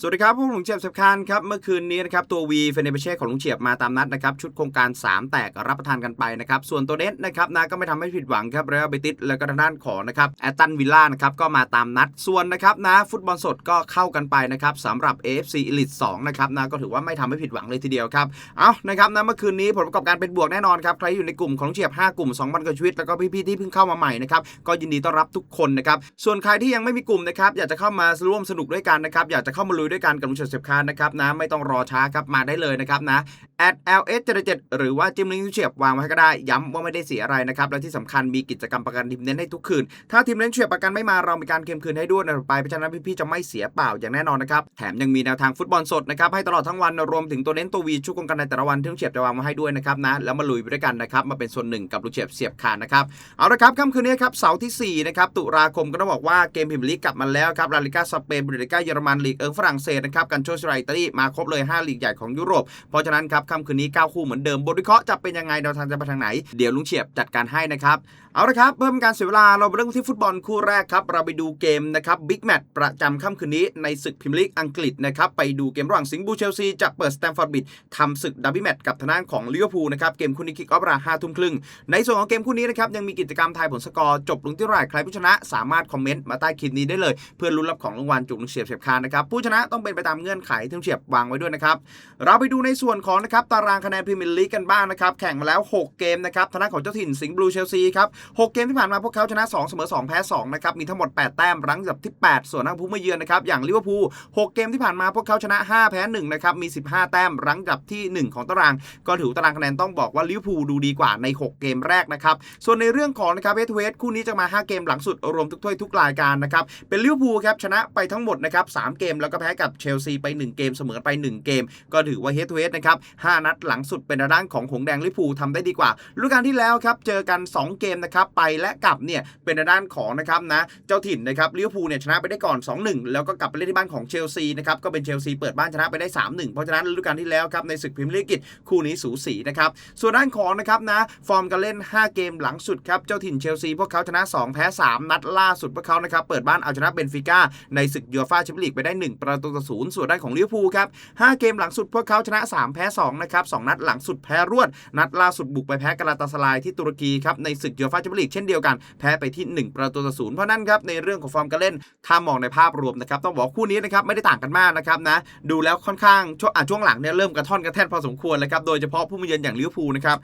สวัสดีครับพวกลุงเฉียบสับคานครับเมื่อคืนนี้นะครับตัววีเฟเนเบเช่ของลุงเฉียบมาตามนัดนะครับชุดโครงการ 3 แตกรับประทานกันไปนะครับส่วนตัวเน็ตนะครับนะก็ไม่ทำให้ผิดหวังครับเรอัลเบติสแล้วก็ทางด้านของนะครับแอตตันวิลล่านะครับก็มาตามนัดส่วนนะครับนะฟุตบอลสดก็เข้ากันไปนะครับสำหรับ AFC Elite 2นะครับนะก็ถือว่าไม่ทำให้ผิดหวังเลยทีเดียวครับเอานะครับนะเมื่อคืนนี้ผลประกอบการเป็นบวกแน่นอนครับใครอยู่ในกลุ่มของลุงเฉียบ 5 กลุ่ม2,000กว่าชีวิตแล้วก็พี่ๆที่เพิ่งเข้ามาใหม่นะครับก็ยินดีต้อนรับทุกคนนะครับส่วนใครที่ยังไม่มีกลุ่มนะครับอยากจะเข้ามาร่วมสนุกด้วยกันนะครับอยากจะเข้ามาลุยด้วยกันกับลุงเฉียบเสียบคานนะครับนะไม่ต้องรอช้าครับมาได้เลยนะครับนะ at ls 77หรือว่าจิ้มลิงก์เฉียบวางไว้ให้ก็ได้ ย้ำว่าไม่ได้เสียอะไรนะครับและที่สำคัญมีกิจกรรมประกันทีมเน้นให้ทุกคืน ถ้าทีมเน้นเฉียบประกันไม่มาเรามีการเค็มคืนให้ด้วยนะไปเพราะฉะนั้นพี่ๆจะไม่เสียเปล่าอย่างแน่นอนนะครับแถมยังมีแนวทางฟุตบอลสดนะครับให้ตลอดทั้งวันรวมถึงตัวเน้นตัววีชุกกงกันในแต่ละวันที่ลุงเฉียบจะวางมาให้ด้วยนะครับนะแล้วมาลุยไปด้วยกันนะครับมาเป็นส่วนหนึ่งกับลุงเฉียบเสียบคานนะครับเอาละครับค่ำคืนนี้ครับเสาร์ที่4นะครับตุลาคมก็ต้องบอกว่าเกมพรีเมียร์ลีกกลับมาแล้วครับลาลิก้าสเปนบุนเดสลิกาเยอรมันลีกเอิงฝรั่งเศสนะครับกันโชสไรตาลีมาครบเลย 5 ลีกใหญ่ของยุโรป เพราะฉะนั้นครับค่ำคืนนี้ 9 คู่เหมือนเดิมบทวิเคราะห์จะเป็นยังไงแนวทางจะไปทางไหน เดี๋ยวลุงเฉียบจัดการให้นะครับเอาละครับเพิ่มการเสียเวลาเราไปเริ่มที่ฟุตบอลคู่แรกครับเราไปดูเกมนะครับบิ๊กแมตช์ประจำค่ำคืนนี้ในศึกพรีเมียร์ลีกอังกฤษนะครับไปดูเกมระหว่างสิงห์บูเชลซีจะเปิดสแตมฟอร์ดบิดทำศึกดับบิแมตช์กับทางด้านของลิเวอร์พูลนะครับเกมคู่นี้คิกออฟเวลาห้าทุ่มครึ่งในส่วนของเกมคู่นี้นะครับยังมีกิจกรรมทายผลสกอร์จบลงที่ไร่ใครผู้ชนะ สามารถคอมเมนต์มาใต้คลิปนี้ได้เลย เพื่อลุ้นรับของรางวัลจุกลุงเฉียบเฉียบคานนะครับผู้ชนะต้องเป็นไปตามเงื่อนไขที่เฉียบวางไว้ด้วยนะครับ เราไปดูในส่วนของนะครับตารางคะแนนพรีเมียร์ลีกกันบ้างนะครับ แข่งมาแล้ว 6 เกมนะครับทางด้าของเจ้าถิ่นสิงห์บลูเชลซีครับ 6 เกมที่ผ่านมาพวกเขาชนะ 2 เสมอ 2 แพ้ 2 นะครับ มีทั้งหมด 8 แต้มรั้งอันดับที่ 8 ส่วนทางผู้มาเยือนนะครับ อย่างลิเวอร์พูล 6 เกมที่ผ่านมาพวกเขาชนะ 5 แพ้ 1 นะครับ มี 15 แต้มรั้งอันดับที่ 1 ของตาราง ก็ถือตารางคะแนนต้องบอกว่าลิเวอร์พูลดูดีกว่าใน 6 เกมแรกนะครับ ส่วนในเรื่องของนะครับเวทเวทคู่นี้จะมา 5 เกมหลังสุดรวมทุกถ้วยทุกรายการนะครับเป็นลิเวอร์พูลครับชนะไปทั้งหมดนะครับ3เกมแล้วก็แพ้กับเชลซีไป 1 เกมเสมอไป 1 เกม ก็ถือว่าเฮดทูเฮดนะครับ5นัดหลังสุดเป็นด้านของหงแดงลิเวอร์พูลทำได้ดีกว่าฤดูกาลที่แล้วครับเจอกัน 2 เกมนะครับไปและกลับเนี่ยเป็นด้านของนะครับนะเจ้าถิ่นนะครับลิเวอร์พูลเนี่ยชนะไปได้ก่อน 2-1 แล้วก็กลับไปเล่นที่บ้านของเชลซีนะครับก็เป็นเชลซีเปิดบ้านชนะไปได้ 3-1 เพราะฉะนั้นฤดูกาลที่แล้วครับในศึกพรีเมียร์ลีกคู่นี้สูสีนะครับส่วนด้านของนะครับนะฟอร์มการเล่น 5 เกมหลังสุดครับเจ้าถิ่นเชลซีพวกเขาชนะ 2 แพ้ 3 นัดล่าสุดพวกเขานะครับเปิดบ้านเอาชนะเบนฟิก้าในศึกยูฟ่าแชมเปี้ยนลีกไปได้ 1 ประตูต่อศูนย์ส่วนได้ของลิเวอร์พูลครับ5เกมหลังสุดพวกเขาชนะ 3 แพ้2นะครับ2นัดหลังสุดแพ้รวด นัดล่าสุดบุกไปแพ้กาลาตาสลายที่ตุรกีครับในศึกยูฟ่าแชมเปี้ยนลีกเช่นเดียวกันแพ้ไปที่ 1 ประตูต่อศูนย์เพราะนั้นครับในเรื่องของฟอร์มการเล่นถ้ามองในภาพรวมนะครับต้องบอกคู่นี้นะครับไม่ได้ต่างกันมากนะครับนะดูแล้วค่อนข้างช่วงอะช่วงหลังเนี่ยเริ่มกระท่อนกระแท่นพอสมควรเลยครับโดยเฉพาะผู้มาเยือนอย่างลิเวอร์พูลนะครับ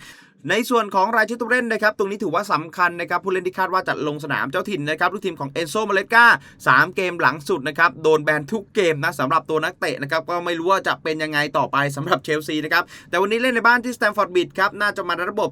ในส่วนของรายชื่อตัวเล่นนะครับ ตรงนี้ถือว่าสำคัญนะครับ ผู้เล่นที่คาดว่าจะลงสนามเจ้าถิ่นนะครับลูกทีมของเอนโซมาเลกา3 เกมหลังสุดนะครับ โดนแบนทุกเกมนะสำหรับตัวนักเตะนะครับ ก็ไม่รู้ว่าจะเป็นยังไงต่อไปสำหรับเชลซีนะครับ แต่วันนี้เล่นในบ้านที่สแตมฟอร์ดบิดครับ น่าจะมาในระบบ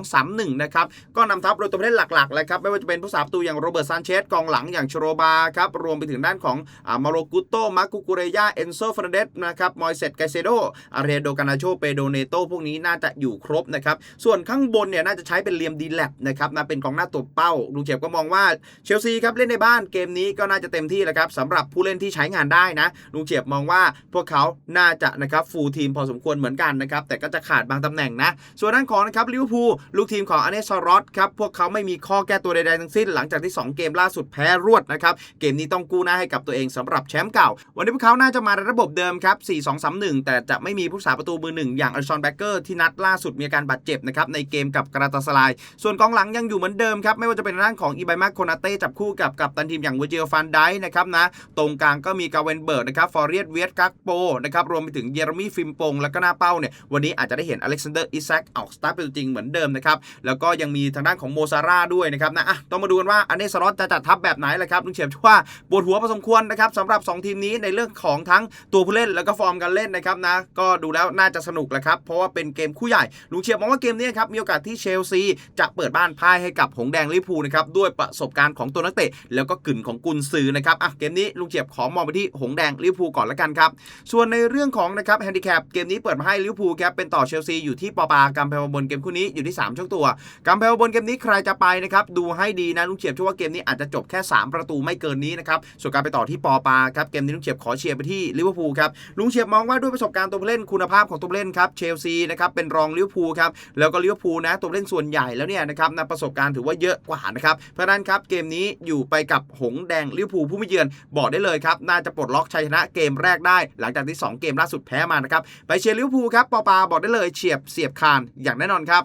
4-2-3-1 นะครับ ก็นำทัพโดยตัวเล่นหลักๆเลยครับ ไม่ว่าจะเป็นผู้สาประตูอย่างโรเบิร์ตซานเชส กองหลังอย่างโชโรบาครับ รวมไปถึงด้านของอามาโรกุโตมาคุกุเรยาเอนโซฟรนเดสนะครับ มอยเซตไกเซโดอาเรโดกานาโชเปโดเนโตพวกนี้น่าจะอยู่ครบนะครับส่วนข้างบนเนี่ยน่าจะใช้เป็นเลียมดีแลบนะครับนะเป็นกองหน้าตัวเป้าลุงเฉียบก็มองว่าเชลซีครับเล่นในบ้านเกมนี้ก็น่าจะเต็มที่แล้วครับสำหรับผู้เล่นที่ใช้งานได้นะลุงเฉียบมองว่าพวกเขาน่าจะนะครับฟูลทีมพอสมควรเหมือนกันนะครับแต่ก็จะขาดบางตำแหน่งนะส่วนด้านของนะครับลิเวอร์พูลลูกทีมของอเนสรอสครับพวกเขาไม่มีข้อแก้ตัวใดๆทั้งสิ้น หลังจากที่ 2 เกมล่าสุดแพ้รวดนะครับเกมนี้ต้องกู้หน้าให้กับตัวเองสำหรับแชมป์เก่า วันนี้พวกเขาน่าจะมาในระบบเดิมครับ4-2-3-1 แต่จะไม่มีผู้สาประตูมือหนึ่งอย่างอลิซอนแบเกอร์ที่นัดล่าสุดมีอาการบาดเจ็บนะครับในเกมกับกราตาสลาย ส่วนกองหลังยังอยู่เหมือนเดิมครับไม่ว่าจะเป็นด้านของอีไบมาโคนาเต้จับคู่กับกับตันทีมอย่างเวเจลฟันไดนะครับนะตรงกลางก็มีกาเวนเบิร์ดนะครับฟอร์เรียสเวียสกักโปนะครับรวมไปถึงเยเรมีฟิมปงแล้วก็หน้าเป้าเนี่ยวันนี้อาจจะได้เห็นอเล็กซานเดอร์อิซักออกสตาร์เป็นจริงเหมือนเดิมนะครับแล้วก็ยังมีทางด้านของโมซาร่าด้วยนะครับนะอะต้องมาดูกันว่าอันเนสรอสจะจัดทัพแบบไหนแหละครับลุงเฉียบว่าปวดหัวพอสมควรนะครับสำหรับ 2 ทีมนี้ในเรื่องของทั้งตัวผู้เล่นแล้วก็ฟอร์มการเล่นนะครับนะก็ดูแล้วน่าจะสนุกแหละครับเพราะว่าเป็นเกมคู่ใหญ่ลุงเฉียบมองว่าเกมนี้ครับมีโอกาสที่เชลซีจะเปิดบ้านพ่ายให้กับหงแดงลิเวอร์พูลนะครับด้วยประสบการณ์ของตัวนักเตะ แล้วก็กลิ่นของกุนซือนะครับอะเกมนี้ลุงเฉียบขอมองไปที่หงแดงลิเวอร์พูลก่อนละกันครับส่วนในเรื่องของนะครับแฮนดิแคปเกมนี้เปิดมาให้ลิเวอร์พูลครับเป็นต่อเชลซีอยู่ที่ปอปากำแพงบนเกมคู่นี้อยู่ที่ 3 ช่องตัวกำแพงบนเกมนี้ใครจะไปนะครับดูให้ดีนะลุงเฉียบเชื่อว่าเกมนี้อาจจะจบแค่ 3 ประตูไม่เกินนี้นะครับส่วนการไปต่อที่ปอปาครับเกมนี้ลุงเฉียบขอเชียร์ไปที่ลิเวอร์พูลครับลุงเฉียบมองว่าด้วยประสบการณ์ตัวผู้เล่นคุณภาพของตัวผู้เล่นครับเชลซีนะครับเป็นรองลิเวอร์พูลครับแล้วก็ลิเวอร์พูลนะตัวเล่นส่วนใหญ่แล้วเนี่ยนะครับนะประสบการณ์ถือว่าเยอะกว่านะครับเพราะนั้นครับเกมนี้อยู่ไปกับหงแดงลิเวอร์พูลผู้ไม่เยือนบอกได้เลยครับน่าจะปลดล็อกชัยชนะเกมแรกได้ หลังจากที่ 2 เกมล่าสุดแพ้มานะครับไปเชียร์ลิเวอร์พูลครับปอปาบอกได้เลยเฉียบเสียบคานอย่างแน่นอนครับ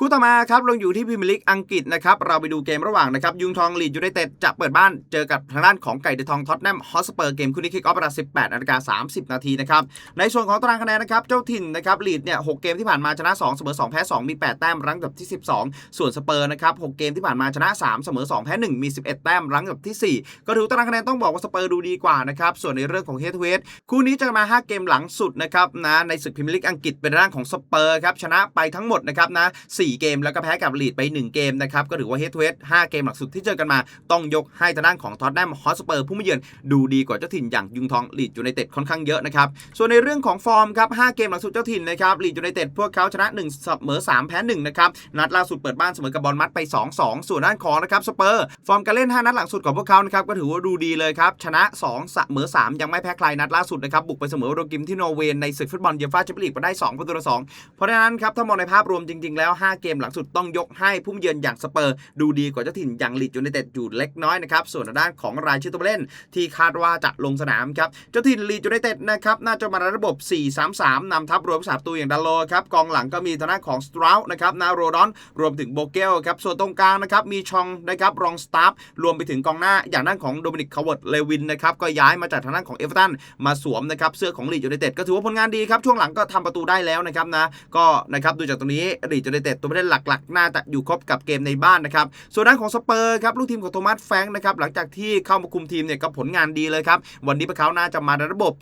คู่ต่อมาครับลงอยู่ที่พรีเมียร์ลีกอังกฤษนะครับเราไปดูเกมระหว่างนะครับยุงทองลีดยูไนเต็ดจะเปิดบ้านเจอกับทางด้านของไก่เดอะทองท็อตแนมฮอสเปอร์เกมคู่นี้คิกออฟเวลา18นาฬิกา30 นาทีนะครับในส่วนของตารางคะแนนนะครับเจ้าถิ่นนะครับลีดเนี่ย6เกมที่ผ่านมาชนะ 2 เสมอ 2 แพ้ 2 มี 8 แต้มรั้งอันดับที่ 12 ส่วนสเปอร์นะครับ6เกมที่ผ่านมาชนะ 3 เสมอ 2 แพ้ 1 มี 11 แต้มรั้งอันดับที่ 4 ก็ถือตารางคะแนนต้องบอกว่าสเปอร์ดูดีกว่านะครับส่วนในเรื่องของเฮดทูเฮดคู่นี้จะมา 5 เกมหลังสุดนะครับนะในศึกพรีเมียร์ลีกอังกฤษเป็นร่างของสเปอร์ครับชนะไปทั้งหมดนะครับนะ4 4 เกม แล้วก็แพ้กับลีดไป 1 เกมนะครับก็ถือว่าเฮดทูเฮด5เกมหลังสุดที่เจอกันมาต้องยกให้ทางด้านของท็อตแนมฮอสเปอร์ผู้มาเยือนดูดีกว่าเจ้าถิ่นอย่างยุงทองลีดยูไนเต็ดค่อนข้างเยอะนะครับส่วนในเรื่องของฟอร์มครับ5เกมหลังสุดเจ้าถิ่นนะครับลีดยูไนเต็ดพวกเขาชนะ1เสมอ3แพ้1นะครับนัดล่าสุดเปิดบ้านเสมอกับบอลมัดไป 2-2 ส่วนด้านของนะครับสเปอร์ฟอร์มการเล่น 5 นัดหลังสุดของพวกเขานะครับก็ถือว่าดูดีเลยครับชนะ2เสมอ3ยังไม่แพ้ใครนัดล่าสุดนะครับบุกไปเสมอโรกิมที่นอร์เวย์ในศึกฟุตบอลเยฟ่าแชมเปี้ยนลีกมาได้2ประตูต่อ2เพราะฉะนั้นครับถ้ามองในภาพรวมจริง ๆ แล้ว 5เกมหลังสุดต้องยกให้ผู้มเยือนอย่างสเปอร์ ดูดีกว่าเจ้าถิ่นอย่างลีดยูไนเต็ดอยู่เล็กน้อยนะครับส่วนทาด้านของรายชื่อตัวเล่นที่คาดว่าจะลงสนามครับเจ้าถิ่นลีดยูไนเต็ดนะครับน่าจะมาในระบบ 4-3-3นำทัพรวมสามตัวอย่างดัลโลครับกองหลังก็มีทางด้านของสตราวนะครับนาโรดอนรวมถึงโบเกลครับส่วนตรงกลางนะครับมีชองนะครับรองสตาฟรวมไปถึงกองหน้าอย่างด้านของโดมินิกคาร์เวิร์ดเลวินนะครับก็ย้ายมาจากทางด้านของเอเวอร์ตันมาสวมนะครับเสื้อของลีดยูไนเต็ดก็ถือว่าผลงานดีครับช่วงหลังก็ทำประตูได้แล้วนะครับนะก็นะครับดูจากตรงนี้ลีดยูไนเต็ดตัวผู้เล่นหลักๆ น่าจะอยู่ครบกับเกมในบ้านนะครับ ส่วนด้านของสเปอร์ครับลูกทีมของโทมัสแฟงค์นะครับหลังจากที่เข้ามาคุมทีมเนี่ยก็ผลงานดีเลยครับ วันนี้พวกเขาน่าจะมาในระบบ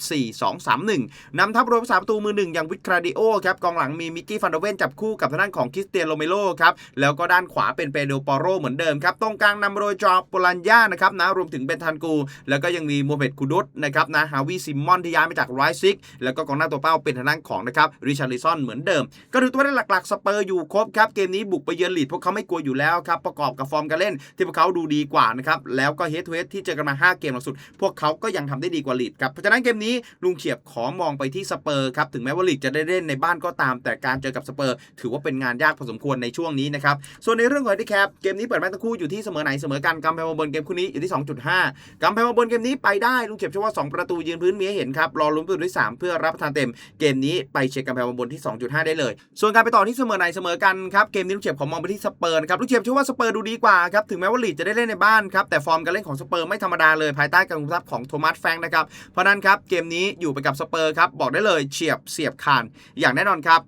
4-2-3-1นำทัพรวมสามประตูมือหนึ่งอย่างวิทคราดิโอครับกองหลังมีมิกกี้ฟันเดเวนจับคู่กับทางด้านของคริสเตียนโรเมโลครับแล้วก็ด้านขวาเป็นเปโดปอโรเหมือนเดิมครับตรงกลางนำโดยจอปลันยานะครับนะรวมถึงเบนทันกู แล้วก็ยังมีโมเมดคูดุสนะครับนะฮาวิซิมอนที่ย้ายมาจากไรซิกแล้วก็กองหน้าตัวเป้าเป็นทางด้านของนะครับริชาร์ลิซอนเหมือนเดิม ก็ถือตัวได้หลักๆสเปอร์อยู่ครบครับเกมนี้บุกไปเยือนลีดพวกเขาไม่กลัวอยู่แล้วครับประกอบกับฟอร์มการเล่นที่พวกเขาดูดีกว่านะครับแล้วก็เฮดทูเฮดที่เจอกันมา 5 เกมหลังสุด พวกเขาก็ยังทำได้ดีกว่าลีดครับเพราะฉะนั้นเกมนี้ลุงเฉียบขอมองไปที่สเปอร์ครับถึงแม้ว่าลีดจะได้เล่นในบ้านก็ตาม แต่การเจอกับสเปอร์ ถือว่าเป็นงานยากพอสมควรในช่วงนี้นะครับส่วนในเรื่องของไอทีแคปเกมนี้เปิดแมตช์ทั้งคู่อยู่ที่เสมอไหนเสมอกันกำแพงมาบนเกมคู่นี้อยู่ที่ 2.5กำแพงมาบนเกมนี้ไปได้ลุงเฉียบเชื่อว่า 2 ประตูยืนพื้นมีให้เห็นครับรอลุ้นประตูที่3เพื่อรับประทานเต็ม เกมนี้ไปเช็คกำแพงมาบนที่ 2.5 ได้เลย ส่วนการไปต่อที่เสมอไหนเสมอกันครับเกมนี้ลูกเฉียบของมองไปที่สเปอร์นะครับลูกเฉียบเชื่อว่าสเปอร์ดูดีกว่าครับถึงแม้ว่าลีดจะได้เล่นในบ้านครับแต่ฟอร์มการเล่นของสเปอร์ไม่ธรรมดาเลยภายใต้การคุมทัพของโทมัสแฟงนะครับเพราะนั้นครับเกมนี้อยู่ไปกับสเปอร์ครับบอกได้เลยเฉียบเสียบคานอย่างแน่นอนครับ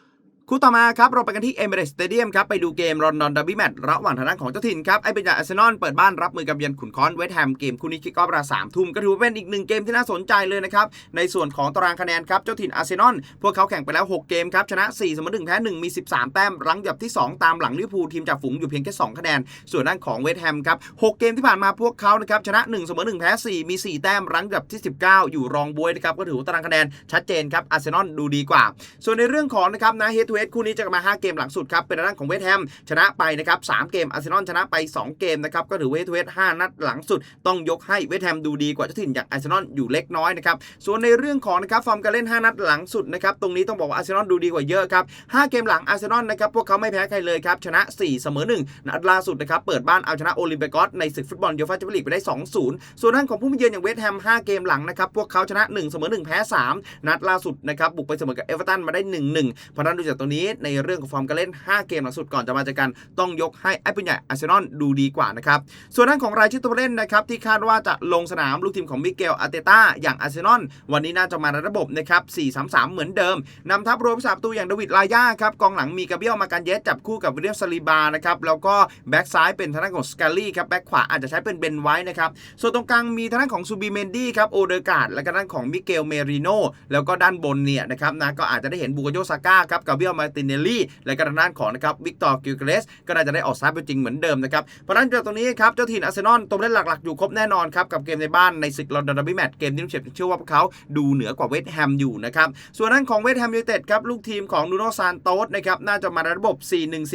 คู่ต่อมาครับเราไปกันที่เอเมเรสสเตเดียมครับไปดูเกมลอนดอนดับบี้แมตช์ระหว่างทางด้านของเจ้าถิ่นครับไอเป็นจากอาร์เซนอลเปิดบ้านรับมือกับเยือนขุนค้อนเวสต์แฮมเกมคู่นี้คิกออฟเวลาสามทุ่มก็ถือว่าเป็นอีกหนึ่งเกมที่น่าสนใจเลยนะครับในส่วนของตารางคะแนนครับเจ้าถิ่นอาร์เซนอลพวกเขาแข่งไปแล้ว 6 เกมครับชนะ4เสมอ1แพ้1มี 13 แต้มรั้งอยับที่ 2 ตามหลังลิเวอร์พูลทีมจากฝูงอยู่เพียงแค่2คะแนนส่วนด้านของเวสต์แฮมครับ6เกมที่ผ่านมาพวกเขานะครับชนะ1เสมอ1แพ้4มี 4 แต้มรั้งอันดับที่ 19 อยู่รองบวยนะครับก็ถือว่าตารางคะแนนชัดเจนครับอาร์เซนอลดูดีกว่า ส่วนในเรื่องของนะครับนะเฮทเฮดคู่นี้จะมา 5 เกมหลังสุดครับ เป็นทางด้านของเวสแฮมชนะไปนะครับ3เกมอาร์เซนอลชนะไป 2 เกมนะครับ ก็ถือเวสเวส5นัดหลังสุด ต้องยกให้เวสแฮมดูดีกว่าเจ้าถิ่นอย่างอาร์เซนอลอยู่เล็กน้อยนะครับ ส่วนในเรื่องของนะครับฟอร์มการเล่น 5 นัดหลังสุดนะครับ ตรงนี้ต้องบอกว่าอาร์เซนอลดูดีกว่าเยอะครับ 5 เกมหลังอาร์เซนอลนะครับ พวกเขาไม่แพ้ใครเลยครับ ชนะ 4 เสมอ 1 นัดล่าสุดนะครับ เปิดบ้านเอาชนะโอลิมเปกอสในศึกฟุตบอลยูฟ่าแชมเปี้ยนลีกไปได้ 2-0 ส่วนด้านของผู้มาเยือนอย่างเวสแฮม 5 เกมหลังนะครับ พวกเขาชนะ 1 เสมอ 1 แพ้ 3 นัดล่าสุดนะครับ บุกไปเสมอกับเอเวอร์ตันมาได้ 1-1 เพราะนั้นดูจากตรงนี้ในเรื่องของฟอร์มการเล่น 5 เกมหลังสุดก่อนจะมาเจอกันต้องยกให้ไอ้ปืนใหญ่อาร์เซนอลดูดีกว่านะครับส่วนด้านของรายชื่อตัวเล่นนะครับที่คาดว่าจะลงสนามลูกทีมของมิเกลอาร์เตต้าอย่างอาร์เซนอลวันนี้น่าจะมาในระบบนะครับ4-3-3 เหมือนเดิมนำทัพรวมสามประตูอย่างเดวิดลาย่าครับกองหลังมีกาเบียลมาการเยสจับคู่กับวิลเลียมซาลิบานะครับแล้วก็แบ็กซ้ายเป็นทางด้านของสกาลี่ครับแบ็กขวาอาจจะใช้เป็นเบนไว้นะครับส่วนตรงกลางมีทางด้านของซูบิเมนดี้ครับโอเดกาดและก็ด้านของมิเกลเมริโนแล้วก็ด้านบนเนี่ยนะครับนะก็อาจจะได้เห็นบูโกโยซาก้าครับกาเบียลมาตินเนลลี่ และก็ทางด้านของนะครับวิกตอร์กิลเกรสก็น่าจะได้ออกซ้ายเป็นจริงเหมือนเดิมนะครับ เพราะนั้นจากตรงนี้ครับเจ้าถิ่นอาร์เซนอลตัวเล่นหลักๆ อยู่ครบแน่นอนครับกับเกมในบ้านในศึกลอนดอนดับบี้แมตช์เกมที่ลูกเฉียบเชื่อว่าพวกเขาดูเหนือกว่าเวสต์แฮมอยู่นะครับส่วนด้นของเวสต์แฮมยูไนเต็ดครับลูกทีมของนูโนซานโตสนะครับน่าจะมาในระบบ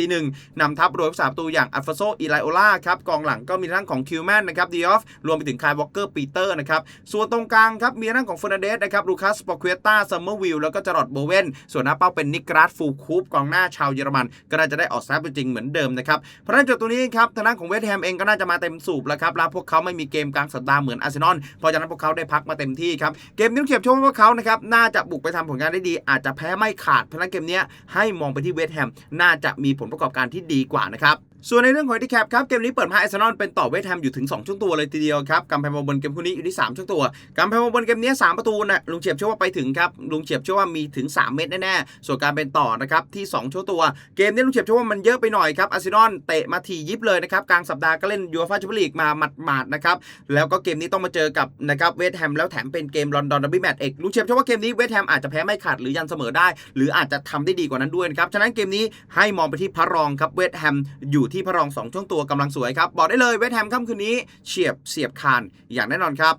4-1-4-1นำทัพโดยผู้สาประตูอย่างอัลฟาโซอีไลโอล่าครับกองหลังก็มีทั้งของคิวแมนนะครับดีออฟรวมไปถึงคายวอลเกอร์ปีเตอร์นะครับส่วนตรงกลางครับมีทั้งของเฟอร์นันเดสนะครับลูคัสปอควต้าซัมเมอร์วิลแล้วก็จารอดโบเวนส่วนหน้าเป้าเป็นนิกราสฟูคูปกองหน้าชาวเยอรมัน ก็น่าจะได้ออกสตาร์ทตัวจริงเหมือนเดิมนะครับเพราะฉะนั้นจุดตรงนี้ครับทางด้านของเวสต์แฮมเองก็น่าจะมาเต็มสูบแล้วครับแล้วพวกเขาไม่มีเกมกลางสัปดาห์เหมือนอาร์เซนอลเพราะฉะนั้นพวกเขาได้พักมาเต็มที่ครับเกมนี้เขียบชมว่าพวกเขานะครับน่าจะบุกไปทำผลงานได้ดี อาจจะแพ้ไม่ขาดเพราะฉะนั้นเกมนี้ให้มองไปที่เวสต์แฮมน่าจะมีผลประกอบการที่ดีกว่านะครับ ส่วนในเรื่องของที่แคปครับ เกมนี้เปิดมาอาร์นอลเป็นต่อเวสต์แฮมอยู่ถึง 2 ช่วงตัวเลยทีเดียวครับกำแพงบนเกมคู่นี้อยู่ที่ 3 ช่วงตัวกำแพงบนเกมนี้ 3 ประตูนะลุงเฉียบเชื่อว่าไปถึงครับ ลุงเฉียบเชื่อว่ามีถึง 3 เม็ดแน่ๆ ส่วนการเป็นต่อนะครับที่ 2 ช่วงตัว เกมนี้ลุงเฉียบเชื่อว่ามันเยอะไปหน่อยครับอาร์เซนอลเตะมาทียิบเลยนะครับกลางสัปดาห์ก็เล่นยูฟ่าแชมเปี้ยนลีกมาหมาดๆนะครับแล้วก็เกมนี้ต้องมาเจอกับนะครับเวสต์แฮมแล้วแถมเป็นเกมลอนดอนดับเบิลแมตช์เอกลุงเฉียบเชื่อว่าเกมนี้เวสต์แฮมอาจจะแพ้ไม่ขาดหรือยันเสมอได้ หรืออาจจะทำได้ดีกว่านั้นด้วยนะครับฉะนั้นเกมนี้ให้มองไปที่พระรองครับเวสต์แฮมอยู่ที่พระรองสองช่วงตัวกำลังสวยครับ บอกได้เลยเวสแฮมค่ำคืนนี้เฉียบเสียบคานอย่างแน่นอนครับ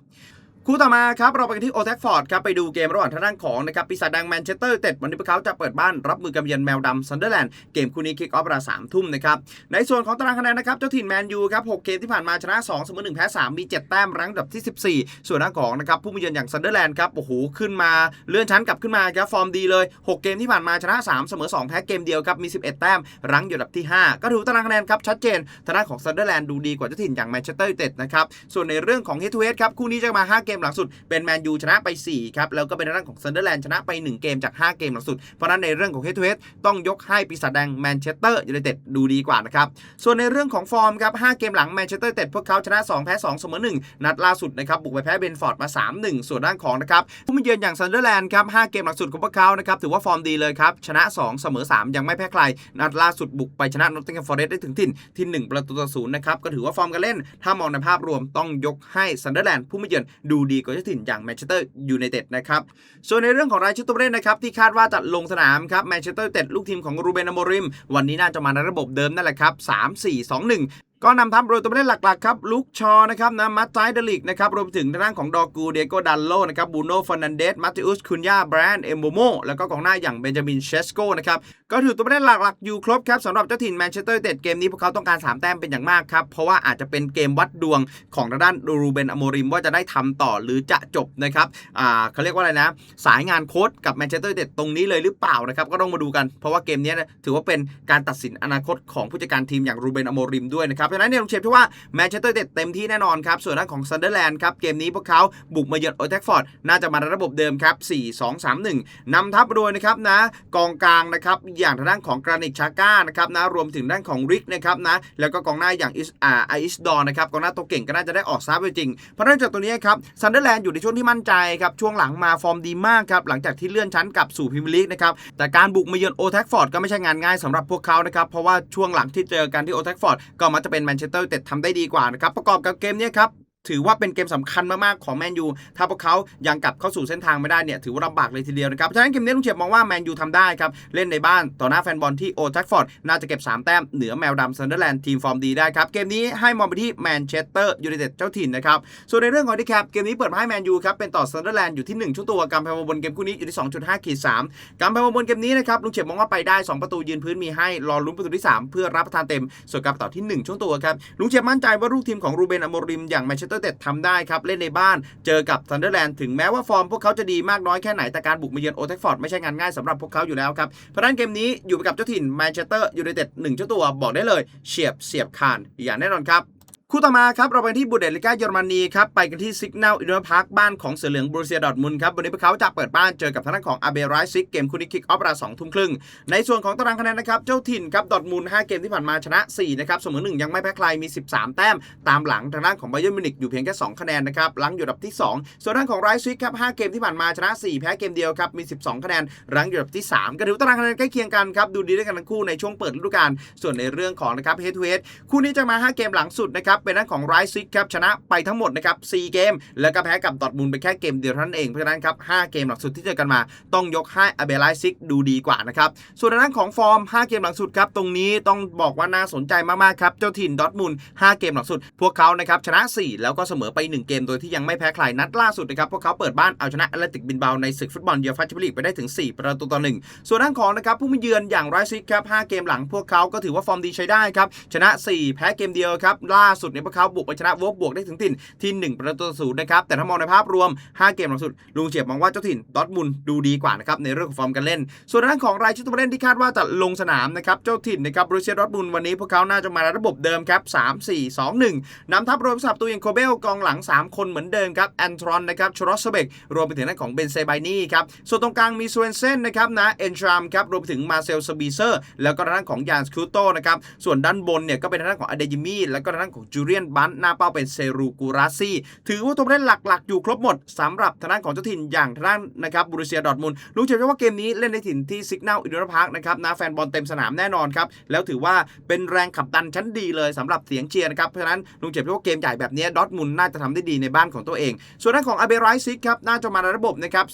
คู่ต่อมาครับเราไปกันที่โอแทกฟอร์ดครับไปดูเกมระหว่างทางด้านของนะครับปีศาจแดงแมนเชสเตอร์เต็ดวันนี้พวกเขาจะเปิดบ้านรับมือกับเยือนแมวดำซันเดอร์แลนด์เกมคู่นี้คิกออฟเวลาสามทุ่มนะครับในส่วนของตารางคะแนนนะครับเจ้าถิ่นแมนยูครับหกเกมที่ผ่านมาชนะ2เสมอ1แพ้3มี7แต้มรั้งดับที่ 14 ส่วนทางของนะครับผู้มาเยือนอย่างซันเดอร์แลนด์ครับโอ้โหขึ้นมาเลื่อนชั้นกลับขึ้นมาครับฟอร์มดีเลย6เกมที่ผ่านมาชนะ3เสมอ2แพ้เกมเดียวครับมี 11 แต้มรั้งอยู่ดับที่5ก็ถือตารางคะแนนครับชัดเจนทางด้านของซันเดอร์แลนด์ดูดีกว่าเจ้าถิ่นอย่างแมนเชสเตอร์เต็ดนะครับส่วนในเรื่องของเฮดทูเฮดครับคู่นี้จะมา5เกมหลังสุดเป็นแมนยูชนะไป4ครับแล้วก็เป็นทางด้านของซันเดอร์แลนด์ชนะไป 1 เกมจาก 5 เกมหลังสุด เพราะนั้นในเรื่องของเฮดทูเฮดต้องยกให้ปีศาจแดงแมนเชสเตอร์ยูไนเต็ดดูดีกว่านะครับส่วนในเรื่องของฟอร์มครับ5เกมหลังแมนเชสเตอร์ยูไนเต็ดพวกเขาชนะ 2 แพ้ 2 เสมอ 1 นัดล่าสุดนะครับบุกไปแพ้เบนฟอร์ดมา 3-1 ส่วนด้านของนะครับผู้มาเยือนอย่างซันเดอร์แลนด์ครับ5เกมหลังสุดของพวกเขานะครับถือว่าฟอร์มดีเลยครับชนะ 2 เสมอ 3 ยังไม่แพ้ใคร นัดล่าสุดบุกไปชนะนอตติงแฮมฟอร์เรสต์ได้ถึงถิ่นที่ 1 ประตูต่อศูนย์นะครับก็ถือว่าฟอร์มการเล่นถ้ามองในภาพรวมต้องยกให้ซันเดอร์แลนด์ผู้มาเยือนดูดีกว่าเจ้าถิ่นอย่างแมนเชสเตอร์ยูไนเต็ดนะครับ ส่วนในเรื่องของรายชื่อตัวเล่นนะครับที่คาดว่าจะลงสนามครับแมนเชสเตอร์ยูไนเต็ดลูกทีมของรูเบนอโมริม วันนี้น่าจะมาในระบบเดิมนั่นแหละครับ3 4 2 1 ก็นำทัพโดยตัวผู้เล่นหลักๆครับลุกชอนะครับนะมัตไตเดลิกนะครับรวมไปถึงทางด้านของดอกูเดโกดันโลนะครับบูโน่ฟอนันเดสมาติอุสคุนยาแบรนด์เอมโบโมแล้วก็กองหน้าอย่างเบนจามินเชสโกนะครับก็ถือตัวผู้เล่นหลักๆอยู่ครบครับสำหรับเจ้าถิ่นแมนเชสเตอร์ยูไนเต็ดเกมนี้พวกเขาต้องการ 3 แต้มเป็นอย่างมากครับเพราะว่าอาจจะเป็นเกมวัดดวงของทางด้านรูเบนอโมริมว่าจะได้ทำต่อหรือจะจบนะครับอ่าเขาเรียกว่าอะไรนะ สายงานโค้ชกับแมนเชสเตอร์ยูไนเต็ดตรงนี้เลยหรือเปล่านะครับก็ต้องมาดูกัน เพราะว่าเกมนี้นะถือว่าเป็นการตัดสินอนาคตของผู้จัดการทีมอย่างรูเบนอโมริมด้วยนะครับเพราะฉะนั้นเนี่ยลุงเชฟเชื่ว่าแมนเชสเตอร์เต็ดเต็มที่แน่นอนครับ ส่วนด้านของซันเดอร์แลนด์ครับ เกมนี้พวกเขาบุกมาเยือนโอลด์แทฟฟอร์ด น่าจะมาในระบบเดิมครับ 4 2 3 1นำทัพโดยนะครับนะ กองกลางนะครับ อย่างทางด้านของกรานิกชาก้านะครับนะ รวมถึงด้านของริกนะครับนะ แล้วก็กองหน้าอย่างอิสอาไออิสดอร์นะครับ กองหน้าตัวเก่งก็น่าจะได้ออกซับไปจริง เพราะนั้นจากตัวนี้ครับ ซันเดอร์แลนด์อยู่ในช่วงที่มั่นใจครับ ช่วงหลังมาฟอร์มดีมากครับ หลังจากที่เลื่อนชั้นกลับสู่พรีเมียร์ลีกนะครับ แต่การบุกมาเยือนโอแทฟฟอร์ดก็ไม่ใช่งานง่ายสำหรับพวกเขานะครับ เพราะว่าช่วงหลังที่เจอกันที่โอแทฟฟอร์ดก็มักจะเป็นแมนเชสเตอร์ยูไนเต็ดทำได้ดีกว่านะครับประกอบกับเกมนี้ครับ ถือว่าเป็นเกมสำคัญมากๆของแมนยูถ้าพวกเขายังกลับเข้าสู่เส้นทางไม่ได้เนี่ยถือว่าลำบากเลยทีเดียวนะครับ ฉะนั้นเกมนี้ลุงเฉียบมองว่าแมนยูทำได้ครับ เล่นในบ้านต่อหน้าแฟนบอลที่โอทัฟฟอร์ดน่าจะเก็บ 3 แต้มเหนือแมวดำซันเดอร์แลนด์ทีมฟอร์มดีได้ครับ เกมนี้ให้มองไปที่แมนเชสเตอร์ยูไนเต็ดเจ้าถิ่นนะครับ ส่วนในเรื่องของที่แคปเกมนี้เปิดมาให้แมนยูครับเป็นต่อซันเดอร์แลนด์อยู่ที่1ชั่วตัวกำแพงบนเกมคู่นี้อยู่ที่2.5ขีด3กำแพงบนเกมนี้นะครับลุงเฉียบมองว่าไปได้ 2 ประตูยืนพื้นมีให้รอลุ้นประตูที่ 3 เพื่อรับประทานเต็มส่วนการต่อที่1ช่วงตัวครับลุงเฉียบมั่นใจว่าลูกทีมของรูเบนอโมริมอย่างแมนเชสเตอร์เต็ดทำได้ครับ เล่นในบ้านเจอกับซันเดอร์แลนด์ถึงแม้ว่าฟอร์มพวกเขาจะดีมากน้อยแค่ไหนแต่การบุกมาเยือนโอเทฟฟอร์ดไม่ใช่งานง่ายสำหรับพวกเขาอยู่แล้วครับเพราะฉะนั้นเกมนี้อยู่ไปกับเจ้าถิ่นแมนเชสเตอร์ยูไนเต็ดหนึ่งเจ้าตัวบอกได้เลยเฉียบเสียบคานอย่างแน่นอนครับ คู่ต่อมาครับเราไปที่บูเดสลิก้าเยอรมนีครับไปกันที่ซิก n นลอินเตอร์พาร์คบ้านของเสือเหลืองบรูเซียดอทมุนครับวันนี้พวกเขาจะเปิดบ้านเจอกับทางด้านของอาเบรไรซิกเกมคู่นี้คิกออฟเวลาสองทุ่มครึ่งในส่วนของตารางคะแนนนะครับเจ้าถิ่นครับดอทมุน5เกมที่ผ่านมาชนะ4นะครับเสมอ1ยังไม่แพ้ใครมี 13 แต้ม ตามหลังทางด้านของไบเยอร์มิวนิกอยู่เพียงแค่2คะแนนนะครับหลังอยู่อันดับที่ 2 ส่วนด้านของไรซิกครับ5เกมที่ผ่านมาชนะ 4 แพ้เกมเดียวครับมี 12 คะแนนหลังอยู่อันดับที่ 3ก็ถือว่าตารางคะแนนใกล้เคียงกันครับดูดีด้วยกันทั้งคู่ในช่วงเปิดฤดูกาลส่วนในเรื่องของนะครับเฮดทูเฮดคู่นี้จะมา 5 เกมหลังสุดนะครับเป็นด้านของไรซิกครับชนะไปทั้งหมดนะครับ4เกม แล้วก็แพ้กับดอทมุนด์ไปแค่เกมเดียวเท่านั้นเองเพราะฉะนั้นครับ5เกมหลังสุดที่เจอกันมา ต้องยกให้อเบลไลซิกดูดีกว่านะครับส่วนนด้านของฟอร์ม 5 เกมหลังสุดครับตรงนี้ต้องบอกว่าน่าสนใจมากๆครับเจ้าถิ่นดอทมุนด์5เกมหลังสุด พวกเขานะครับชนะ 4 แล้วก็เสมอไป 1 เกมโดยที่ยังไม่แพ้ใครนัดล่าสุดนะครับพวกเขาเปิดบ้านเอาชนะแอตเลติกบินเบาในศึกฟุตบอลเยอฟัชแชมเปี้ยนลีกไปได้ถึง 4 ประตูต่อ1ส่วนด้านของนะครับผู้มาเยือนอย่างไรซิกครับ5เกมหลังพวกเขาก็ถือว่าฟอร์มดีใช้ได้ครับชนะ 4 แพ้เกมเดียวครับล่าสสุดเนี่ยพวกเขาบุกไปชนะวอลบวกได้ถึงถิ่นที่ 1 ประตูต่อศูนย์นะครับ แต่ถ้ามองในภาพรวม 5 เกมหลังสุด ลุงเฉียบมองว่าเจ้าถิ่นดอทมุนดูดีกว่านะครับในเรื่องของฟอร์มการเล่น ส่วนด้านของรายชื่อตัวเล่นที่คาดว่าจะลงสนามนะครับเจ้าถิ่นนะครับบรูเซียดอทมุนวันนี้พวกเขาน่าจะมาในระบบเดิมครับ3 4 2 1นำทัพรวมสับตัวอย่างโคเบลกองหลัง 3 คนเหมือนเดิมครับแอนทรอนนะครับชรอสเบกรวมไปถึงด้านของเบนเซไบนี่ครับส่วนตรงกลางมีสเวนเซนนะครับนะเอนทรามครับรวมไปถึงมาเซลสบีเซอร์ แล้วก็ด้านของยานสคูโตนะครับส่วนด้านบนเนี่ยก็เป็นด้านของอเดยิมี่แล้วก็ด้านของจูเลียนบันหน้าเป้าเป็นเซรูกูราซีถือว่าตัวเล่นหลักๆ อยู่ครบหมดสำหรับทางด้านของเจ้าถิ่นอย่างทางด้านนะครับบูรุเซียดอทมุนด์ลุงเชื่อว่าเกมนี้เล่นในถิ่นที่ซิก n นลอินโดนพาร์คนะครับนะแฟนบอลเต็มสนามแน่นอนครับแล้วถือว่าเป็นแรงขับดันชั้นดีเลยสำหรับเสียงเชียร์นะครับเพราะฉะนั้นลุงเชื่อว่าเกมใหญ่แบบนี้ดอทมุนน่าจะทำได้ดีในบ้านของตัวเอง ส่วนด้านของอาเบไรซิกครับน่าจะมาในระบบนะครับ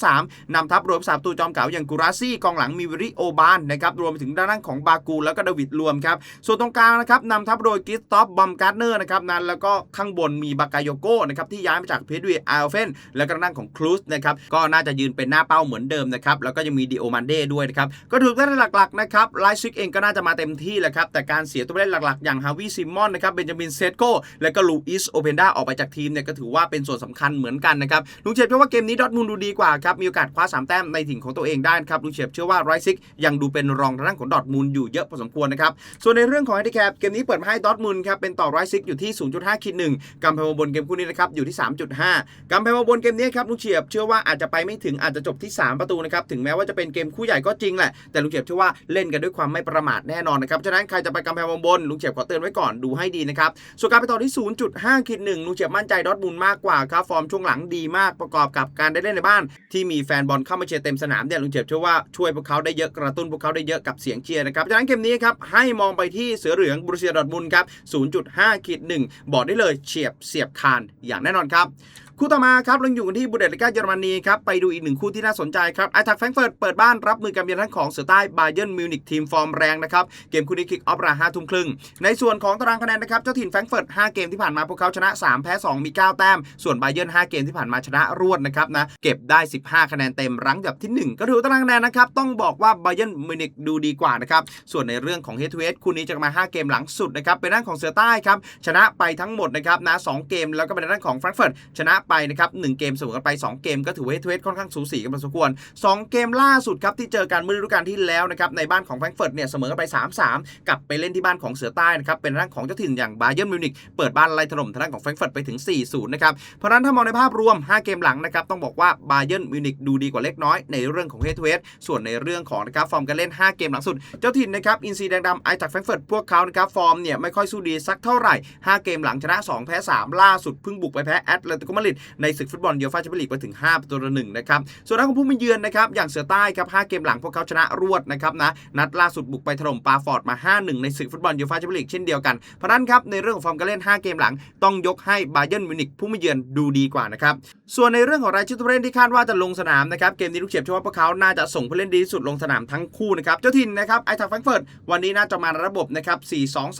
4-3-3นำทัพรวมสามตัวจอมเก่าอย่างกูราซี่กองหลังมีวิริโอบานนะครับรวมไปถึงด้านล่างของบากูแล้วก็ดาวิดรวมครับส่วนตรงกลางนะครับนำทัพโดยกิสตอฟบอมการ์เนอร์นะครับนั้นแล้วก็ข้างบนมีบากายโยโก้นะครับที่ย้ายมาจากเพชรวีอาร์เฟนแล้วก็นล่งของครูสนะครับก็น่าจะยืนเป็นหน้าเป้าเหมือนเดิมนะครับแล้วก็ยังมีดิโอมันเด้ด้วยนะครับก็ถือว่าหลักๆนะครับไลซิกเองก็น่าจะมาเต็มที่แหละครับแต่การเสียตัวเล่นหลักๆ อย่างฮาวิซิมอนนะครับเบนจามินเซตโกและก็ลูอิสโอเปนดาออกไปจากทีมเนี่ยก็ถือว่าเป็นส่วนสำคัญเหมือนกันนะครับลุงเฉียบเชื่อว่าเกมนี้ดอทมุนดูดีกว่าครับมีโอกาสคว้า3แต้มในถิ่นของตัวเองได้ครับลุงเฉียบเชื่อว่าไรซิกยังดูเป็นรองทางด้านของดอทมุนอยู่เยอะพอสมควรนะครับส่วนในเรื่องของแฮดิแคปเกมนี้เปิดมาให้ดอทมุนครับเป็นต่อไรซิกอยู่ที่ 0.5คิดหนึ่งกำแพงบนเกมคู่นี้นะครับอยู่ที่ 3.5กำแพงบนเกมนี้ครับลุงเฉียบเชื่อว่าอาจจะไปไม่ถึงอาจจะจบที่ 3 ประตูนะครับถึงแม้ว่าจะเป็นเกมคู่ใหญ่ก็จริงแหละแต่ลุงเฉียบเชื่อว่าเล่นกันด้วยความไม่ประมาทแน่นอนนะครับฉะนั้นใครจะไปกำแพงบนลุงเฉียบขอเตือนไว้ก่อนดูให้ดีนะครับส่วนการไปต่อที่ 0.5คิดหนึ่งลุงเฉียบมั่นใจดอทมุนด์มากกว่าครับฟอร์มช่วงหลังดีมากประกอบกับการได้เล่นในบ้าน ที่มีแฟนบอลเข้ามาเชียร์เต็มสนามเนี่ยลุงเจ็บเชื่อว่าช่วยพวกเขาได้เยอะกระตุ้นพวกเขาได้เยอะกับเสียงเชียร์นะครับจากนั้นเกมนี้ครับให้มองไปที่เสือเหลืองบรูเซียดอทมุนด์ครับ0.5ขีด1บอกได้เลยเฉียบเสียบคานอย่างแน่นอนครับคู่ต่อมาครับเราอยู่กันที่บูเดสลิก้าเยอรมนีครับไปดูอีกหนึ่งคู่ที่น่าสนใจครับไอทักแฟรงเฟิร์ตเปิดบ้านรับมือกับเยือนทั้งของเสือใต้บาเยิร์นมิวนิกทีมฟอร์มแรงนะครับเกมคู่นี้คิกออฟราห้าทุ่มครึ่งในส่วนของตารางคะแนนนะครับเจ้าถิ่นแฟรงเฟิร์ต5เกมที่ผ่านมาพวกเขาชนะ 3 แพ้ 2 มี 9 แต้ม ส่วนบาเยิร์น5เกมที่ผ่านมาชนะรวดนะครับนะเก็บได้ 15 คะแนนเต็มรั้งดับที่ 1 ก็ถือตารางคะแนนนะครับต้องบอกว่าบาเยิร์นมิวนิกดูดีกว่านะครับส่วนในเรื่องของเฮดทูเฮดคู่นี้จะมา 5 เกมหลังสุดนะครับเป็นด้านของเสือใต้ครับชนะไปทั้งหมดนะครับนะสองเกมแล้วก็เป็นด้านของแฟรงเฟิร์ตชนะไปนะครับหนึ่งเกมเสมอกันไป 2 เกมก็ถือว่าเฮทเฮดค่อนข้างสูสีกันพอสมควร 2 เกมล่าสุดครับที่เจอกันเมื่อฤดูกาลที่แล้วนะครับในบ้านของแฟรงก์เฟิร์ตเนี่ยเสมอกันไป 3-3 กลับไปเล่นที่บ้านของเสือใต้นะครับเป็นด้านของเจ้าถิ่นอย่างบาเยิร์นมิวนิกเปิดบ้านไล่ถล่มทางด้านของแฟรงก์เฟิร์ตไปถึง 4-0 นะครับเพราะนั้นถ้ามองในภาพรวม 5 เกมหลังนะครับต้องบอกว่าบาเยิร์นมิวนิกดูดีกว่าเล็กน้อยในเรื่องของเฮทเฮดส่วนในเรื่องของนะครับฟอร์มการเล่น 5 เกมหลังสุด เจ้าถิ่นนะครับอินซีแดงดำไอทักแฟรงก์เฟิร์ตพวกเขานะครับฟอร์มเนี่ยไม่ค่อยสู้ดีสักเท่าไหร่ 5 เกมหลังชนะ 2 แพ้ 3 ล่าสุดเพิ่งบุกไปแพ้แอตเลติโกมาดริดในศึกฟุตบอลเยฟ่าแชมเปี้ยนลีกไปถึง5ประตูต่อหนึ่งนะครับส่วนด้านของผู้มาเยือนนะครับอย่างเสือใต้ครับ5เกมหลังพวกเขาชนะรวดนะครับนะนัดล่าสุดบุกไปถล่มปาฟอร์ดมา 5-1 ในศึกฟุตบอลเยฟ่าแชมเปี้ยนลีกเช่นเดียวกันเพราะนั้นครับในเรื่องของฟอร์มการเล่น 5 เกมหลัง ต้องยกให้บาเยิร์นมิวนิกผู้มาเยือนดูดีกว่านะครับส่วนในเรื่องของรายชื่อตัวเล่นที่คาดว่าจะลงสนามนะครับเกมนี้ลูกเฉียบเชื่อว่าพวกเขาน่าจะส่งผู้เล่นดีที่สุดลงสนามทั้งคู่นะครับเจ้าถิ่นนะครับไอทักแฟรงเฟิร์ตวันนี้น่าจะมาระบบนะครับ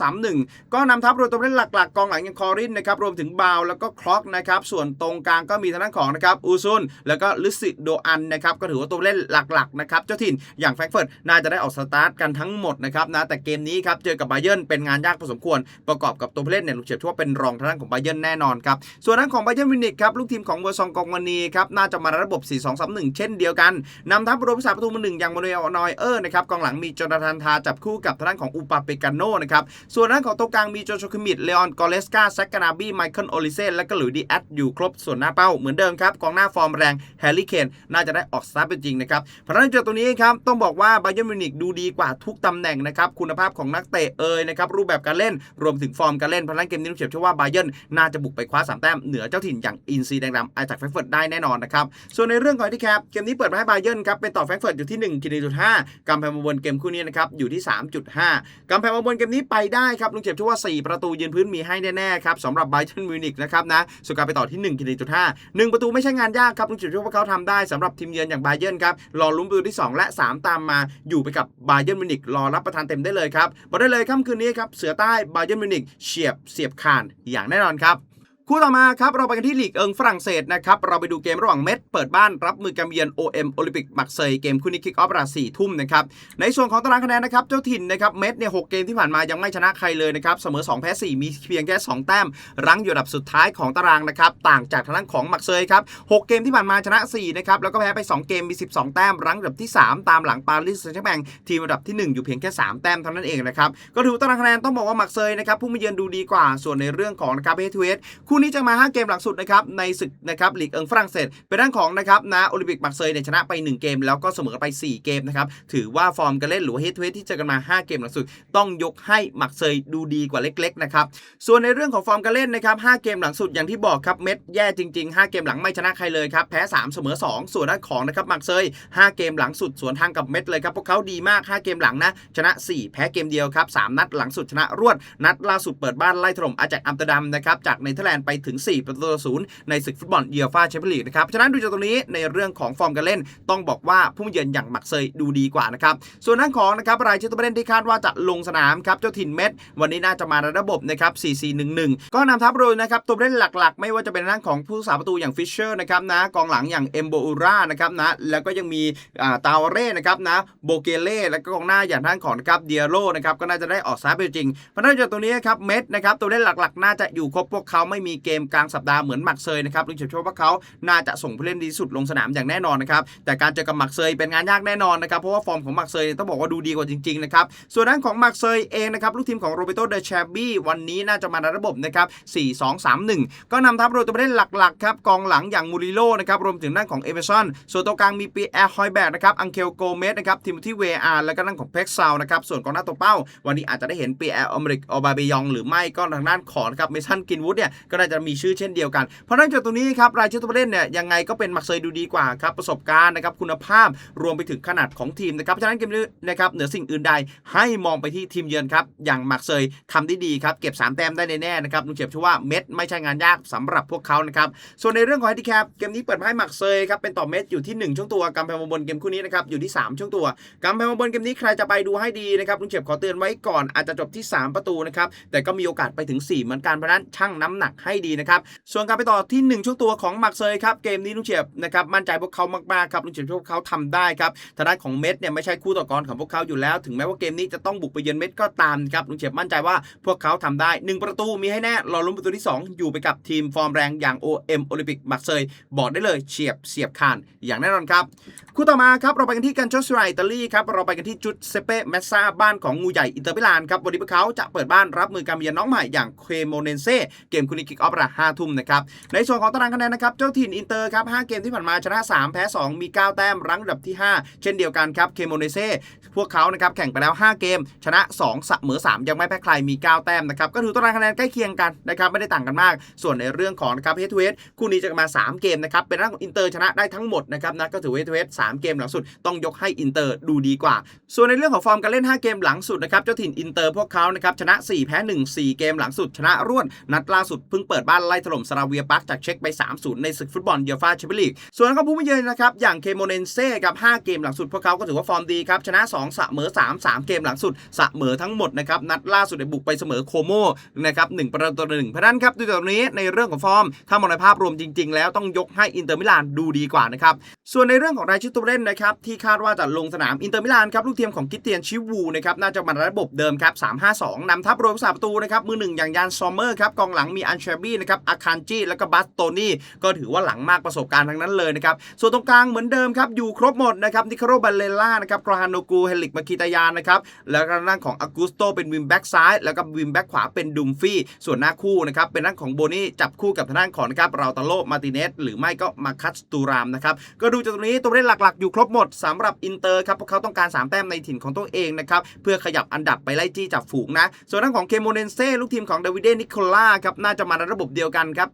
4-2-3-1 ก็นำทัพโดยตัวเล่นหลักๆกองหลังอย่างคอรินนะครับรวมถึงบาวแล้วก็คล็อกนะครับส่วนตรงกลางก็มีทางด้านของนะครับอูซุนแล้วก็ลิซิโดอันนะครับก็ถือว่าตัวเล่นหลักๆนะครับเจ้าถิ่นอย่างแฟรงก์เฟิร์ตน่าจะได้ออกสตาร์ทกันทั้งหมดนะครับนะแต่เกมนี้ครับเจอกับไบเยิร์นเป็นงานยากพอสมควร ประกอบกับตัวผู้เล่นเนี่ยลูกเฉียบชื่วเป็นรองทางด้านของไบเยิร์นแน่นอนครับส่วนด้านของไบเยิร์นมินิกครับลูกทีมของเวอร์ซองกองวานีครับน่าจะมาระบบ 4-2-3-1 เช่นเดียวกันนำทัพรวมสาประตูมือหนึ่งอย่างโมานูเอลนอยเออร์นะครับกองหลังมีจอนาธานทาจับคู่กับทางด้านของอุปาเปกาโนนะครับส่วนด้านของตัวกลางมีโจโชคิมิดเลออนกอเลสกาแซกกานาบีไมเคิลโอลิเซนและก็หลุยดีแอดอยู่ครบส่วนหน้าเป้าเหมือนเดิมครับกองหน้าฟอร์มแรงแฮร์รี่เคนน่าจะได้ออกสตาร์ทเป็นจริงนะครับเพราะฉะนั้นจากตัวนี้ครับต้องบอกว่าไบเยิร์มิวนิกดูดีกว่าทุกตำแหน่งนะครับคุณภาพของนักเตะเอ่ยนะครับรูปแบบการเล่นรวมถึงฟอร์มการเล่นเพราะฉะนั้นเกมนี้ลูกเฉียบชื่อว่าไบเยิร์นน่าจะบุกไปคว้าสามแต้มเหนือเจ้าถิ่นอย่างอินซีแดงดำไอจากแฟรงเฟิร์ตได้แน่นอนนะครับส่วนในเรื่องของที่แคปเกมนี้เปิดมาให้ไบเยิร์ครับเป็นต่อแฟรงเฟิร์ตอยู่ที่1กิโลจุดห้ากำแพงมาบนเกมคู่นี้นะครับอยู่ที่ 3.5กำแพงมาบนเกมนี้ไปได้ครับลุงเฉียบเชื่อว่า 4 ประตูยืนพื้นมีให้แน่ๆครับสำหรับบาเยิร์มิวนิกนะครับนะส่วนการไปต่อที่1กิโลจุดห้าหนึ่งประตูไม่ใช่งานยากครับลุงเฉียบเชื่อว่าเขาทำได้สำหรับทีมเยือนอย่างบาเยิร์นครับรอลุ้นประตูที่ 2 และ 3 ตามมาอยู่ไปกับบาเยิร์นมิวนิกรอรับประทานเต็มได้เลยครับบอกได้เลยค่ำคืนนี้ครับเสือใต้บาเยิร์นมิวนิกเฉียบเสียบคานอย่างแน่นอนครับ คู่ต่อมาครับเราไปกันที่ลีกเอิงฝรั่งเศสนะครับเราไปดูเกมระหว่างเม็ดเปิดบ้านรับมือกับเยือน OM โอลิมปิกมักเซยเกมคู่นี้คิกออฟเวลาสี่ทุ่มนะครับในส่วนของตารางคะแนนนะครับเจ้าถิ่นนะครับเม็ดเนี่ยหกเกมที่ผ่านมายังไม่ชนะใครเลยนะครับเสมอ 2 แพ้ 4 มีเพียงแค่ 2 แต้ม รั้งอยู่อันดับสุดท้ายของตารางนะครับต่างจากทางด้านของมักเซยครับหกเกมที่ผ่านมาชนะ4นะครับแล้วก็แพ้ไป 2 เกมมี 12 แต้ม รั้งอันดับที่ 3 ตามหลังปารีสแซงต์แชร์แมงทีมอันดับที่ 1 อยู่เพียงแค่ 3 แต้มเท่านั้นเองนะครับก็ถือตารางคะแนนต้องบอกว่ามักเซยนะครับผู้มาเยือนดูดีกว่าส่วนในเรื่องของนะครับเฮทเวสคูู่นี้จะมา 5 เกมหลังสุดนะครับในศึกนะครับลีกเอิงฝรั่งเศส เป็นด้านของนะครับนะโอลิมปิกมักเซยเนี่ยชนะไป 1 เกม แล้วก็เสมอไป 4 เกมนะครับถือว่าฟอร์มการเล่นหรือว่าเฮทเวสที่เจอกันมา 5 เกมหลังสุด ต้องยกให้มักเซยดูดีกว่าเล็กๆนะครับส่วนในเรื่องของฟอร์มการเล่นนะครับ5เกมหลังสุดอย่างที่บอกครับเม็ดแย่จริง ๆ 5 เกมหลังไม่ชนะใครเลยครับแพ้ 3 เสมอ 2 ส่วนด้านของนะครับมักเซย5 เกมหลังสุดสวนทางกับเม็ดเลยครับพวกเขาดีมาก 5 เกมหลังนะชนะ 4 แพ้เกมเดียวครับ3นัดหลังสุดชนะรวดนัดล่าสุดเปิดบ้านไล่ถล่มอาจากอัมสเตอร์ดัมนะครับจากเนเธอร์แลนด์ไปถึง 4 ประตูต่อศูนย์ในศึกฟุตบอลเยียฟ่าแชมเปี้ยนลีกนะครับฉะนั้นดูจากตรงนี้ในเรื่องของฟอร์มการเล่น ต้องบอกว่าผู้เยือนอย่างมักเซยดูดีกว่านะครับส่วนด้านของนะครับรายชื่อตัวผู้เล่นที่คาดว่าจะลงสนามครับเจ้าถิ่นเม็ดวันนี้น่าจะมาในระบบนะครับ 4-4-1-1 ก็นำทัพโดยนะครับตัวผู้เล่นหลักๆ ไม่ว่าจะเป็นด้านของผู้สาประตูอย่างฟิชเชอร์นะครับนะกองหลังอย่างเอมโบอูรานะครับนะแล้วก็ยังมีอ่าตาวเร่นะครับนะโบเกเล่แล้วก็กองหน้าอย่างท่านของนะครับเดียโรนะครับก็น่าจะได้ออกซ้ายไปจริงเพราะนั่นจากตรงนี้ครับเม็ดนะครับตัวเล่นหลักๆ น่าจะอยู่ครบพวกเขาไม่มีเกมกลางสัปดาห์เหมือนหมักเซยนะครับลุงเฉยๆว่าเขาน่าจะส่งผู้เล่นดีสุดลงสนามอย่างแน่นอนนะครับแต่การเจอกับหมักเซยเป็นงานยากแน่นอนนะครับเพราะว่าฟอร์มของหมักเซยต้องบอกว่าดูดีกว่าจริงๆนะครับส่วนด้านของหมักเซยเองนะครับลูกทีมของโรเบโตเดชบี้วันนี้น่าจะมาในระบบนะครับ4-2-3-1 ก็นำทัพโดยตัวผู้เล่นหลักๆครับกองหลังอย่างมูริโลนะครับรวมถึงด้านของเอเวอร์สันส่วนตัวกลางมีปีแอร์ฮอยแบกนะครับอังเคลโกเมสนะครับทิมที่เวอาร์แล้วก็ด้านของเพ็กซาวนะครับส่วนกองหน้าตัวเป้า วันนี้อาจจะได้เห็นปีแอร์อเมริกออบาเบยองหรือไม่ก็ทางด้านของนะครับเมสันกินวูดเนี่ยก็าจะมีชื่อเช่นเดียวกัน เพราะนั่นจากตรงนี้ครับรายชื่อตัวเล่นเนี่ยยังไงก็เป็นมักเซยดูดีกว่าครับประสบการณ์นะครับคุณภาพรวมไปถึงขนาดของทีมนะครับฉะนั้นเกมนี้นะครับเหนือสิ่งอื่นใดให้มองไปที่ทีมเยือนครับอย่างมักเซยทำได้ดีครับเก็บ 3 แต้มได้แน่ๆนะครับลุงเฉียบเชื่อว่าเม็ดไม่ใช่งานยากสำหรับพวกเขานะครับส่วนในเรื่องของแฮดิแคปเกมนี้เปิดมาให้มักเซยครับเป็นต่อเม็ดอยู่ที่ 1 ช่วงตัวกำแพงบนเกมคู่นี้นะครับอยู่ที่ 3 ช่วงตัวกำแพงบนเกมนี้ใครจะไปดูให้ดีนะครับลุงเฉียบขอเตือนไว้ก่อนอาจจะจบที่ 3 ประตูนะครับแต่ก็มีโอกาสไปถึง 4 เหมือนกันเพราะนั้นชั่งน้ำหนักให้ดีนะครับ ส่วนการไปต่อที่ 1 ช่วงตัวของมักเซยครับ เกมนี้ลุงเฉียบนะครับมั่นใจพวกเขามากๆครับลุงเฉียบพวกเขาทำได้ครับทางด้านของเม็ดเนี่ยไม่ใช่คู่ต่อกรของพวกเขาอยู่แล้ว ถึงแม้ว่าเกมนี้จะต้องบุกไปเยือนเม็ดก็ตามครับลุงเฉียบมั่นใจว่าพวกเขาทำได้ 1 ประตูมีให้แน่รอลุ้นประตูที่ 2 อยู่ไปกับทีมฟอร์มแรงอย่าง OM โอลิมปิกมักเซยบอกได้เลยเฉียบเสียบคานอย่างแน่นอนครับคู่ต่อมาครับเราไปกันที่กันโชสไรอิตาลีครับเราไปกันที่จุดเซเปเมสซาบ้านของงูใหญ่อินเตอร์มิลานครับวันนี้พวกเขาจะเปิดบ้านรับมือการเยือนน้องใหม่อย่างเคโมเนเซ่เกมคู่นี้คิกออฟระห้าทุ่มนะครับในส่วนของตารางคะแนนนะครับเจ้าถิ่นอินเตอร์ครับ5เกมที่ผ่านมาชนะ 3 แพ้ 2 มี 9 แต้มรั้งอันดับที่ 5 เช่นเดียวกันครับเคโมเนเซ่พวกเขานะครับแข่งไปแล้ว 5 เกม ชนะ2เสมอ3 ยังไม่แพ้ใครมี 9 แต้มนะครับก็ถือตารางคะแนนใกล้เคียงกันนะครับไม่ได้ต่างกันมาก ส่วนในเรื่องของนะครับเฮดทูเฮดคู่นี้จะมา 3 เกมนะครับเป็นร่างของอินเตอร์ชนะได้ทั้งหมดนะครับนะก็ถือเฮดทูเฮดสามเกมหลังสุดต้องยกให้อินเตอร์ดูดีกว่า ส่วนในเรื่องของฟอร์มการเล่น 5 เกมหลังสุดนะครับเจ้าถิ่นอินเตอร์พวกเขานะครับชนะ 4 แพ้ 1 4 เกมหลังสุดชนะรวดนัดล่าสุดเพิ่งเปิดบ้านไล่ถล่มสราเวียปักจากเช็กไป 3-0 ในศึกฟุตบอลเยฟ่าแชมเปี้ยนลีก ส่วนก็ผู้มาเยือนนะครับ อย่างเคโมเนเซ่กับ 5 เกมหลังสุดพวกเขาก็ถือว่าฟอร์มดีครับ ชนะ 2 เสมอ 3 3 เกมหลังสุด เสมอทั้งหมดนะครับ นัดล่าสุดบุกไปเสมอโคโมนะครับ1ประตูต่อหนึ่งเพราะนั้นครับดูจากตรงนี้ในเรื่องของฟอร์ม ถ้ามองในภาพรวมจริง ๆ แล้วต้องยกให้อินเตอร์มิลานดูดีกว่านะครับส่วนในเรื่องของรายชื่อตัวเล่นนะครับที่คาดว่าจะลงสนามอินเตอร์มิลานครับลูกทีมของกิตเตียนชิวูนะครับน่าจะมาระบบเดิมครับ3-5-2นำทัพโดยผู้สาประตูนะครับมือหนึ่งอย่างยานซอมเมอร์ครับกองหลังมีอันเชบี้นะครับอาคานจีแล้วก็บัสโตนี่ก็ถือว่าหลังมากประสบการณ์ทั้งนั้นเลยนะครับส่วนตรงกลางเหมือนเดิมครับอยู่ครบหมดนะครับนิคาโรบัลเลล่านะครับกราฮานโนกูเฮลิกมาคิตายานนะครับแล้วก็ด้านของอากูสโตเป็นวิมแบ็กซ้ายแล้วก็วิมแบ็กขวาเป็นดุมฟี่ส่วนหน้าคู่นะครับเป็นด้านของโบนี่จับคู่กับทางด้านของนะครับเราตาโลมาติเนสหรือไม่ก็มาคัสตูรามนะครับก็ดูจากตรงนี้ตัวเล่นหลักๆ อยู่ครบหมดสำหรับอินเตอร์ครับพวกเขาต้องการ 3 แต้มในถิ่นของตัวเองนะครับเพื่อขยับอันดับไปไล่จี้จับฝูงนะส่วนด้านของเคโมเนนเซ่ลูกทีมของดวิดเดนิโคล่าครับน่าจะมาในระบบเดียวกันครับ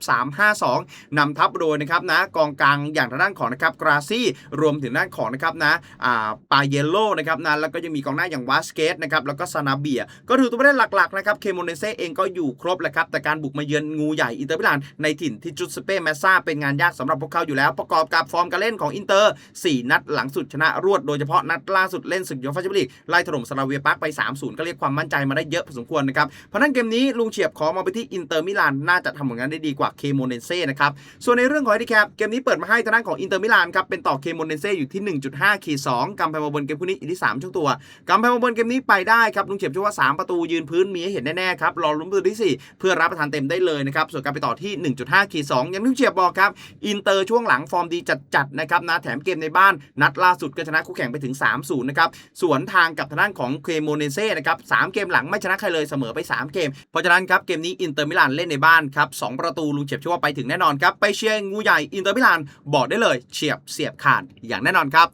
3-5-2นำทัพโดยนะครับนะกองกลางอย่างทางด้านของนะครับกราซี่รวมถึงด้านของนะครับนะอ่าปาเยโลนะครับนะแล้วก็ยังมีกองหน้าอย่างวาสเกตนะครับแล้วก็ซานาเบีย ก็ถือตัวผู้เล่นหลักๆนะครับเคโมเนเซเองก็อยู่ครบแหละครับแต่การบุกมาเยือนงูใหญ่อินเตอร์มิลานในถิ่นที่จุดสเป้แมสซาเป็นงานยากสำหรับพวกเขาอยู่แล้ว ประกอบกับฟอร์มการเล่นของอินเตอร์ 4 นัดหลังสุดชนะรวดโดยเฉพาะนัดล่าสุดเล่นศึกยูฟ่าแชมเปี้ยนลีกไล่ถล่มซาราเวียปักไป 3-0 ก็เรียกความมั่นใจมาได้เยอะพอสมควรนะครับเพราะนั้นเกมนี้ลุงเฉียบขอมาไปที่อินเตอร์มิลานน่าจะทำผลงานได้ดีกว่าเคโมเนเซ่นะครับ ส่วนในเรื่องของแฮนดิแคปเกมนี้เปิดมาให้ทางด้านของอินเตอร์มิลานครับ เป็นต่อเคโมเนเซ่อยู่ที่ 1.5ขีด2กำแพงมาบนเกมคู่นี้อีกที่ 3ช่วงตัวกำแพงมาบนเกมนี้ไปได้ครับลุงเฉียบเชื่อว่า 3 ประตูยืนพื้นมีให้เห็นแน่ๆครับรอลุ้นประตูที่ 4 เพื่อรับประทานเต็มได้เลยนะครับส่วนการไปต่อที่ 1.5ขีด2อย่างลุงเฉียบบอกครับอินเตอร์ช่วงหลังฟอร์มดีจัดๆนะครับนะแถมเกมในบ้านนัดล่าสุดก็ชนะคู่แข่งไปถึง 3-0 นะครับสวนทางกับทางด้านของเคโมเนเซ่นะครับสามเกมหลังไม่ชนะใครเลยเสมอไป 3 เกม เพราะฉะนั้นครับเกมนี้อินเตอร์มิลานเล่นในบ้านครับสองประตูลุงเฉียบเชื่อว่าไปถึงแน่นอนครับ ไปเชียร์งูใหญ่อินเตอร์มิลานบอกได้เลยเฉียบเสียบขาดอย่างแน่นอนครับ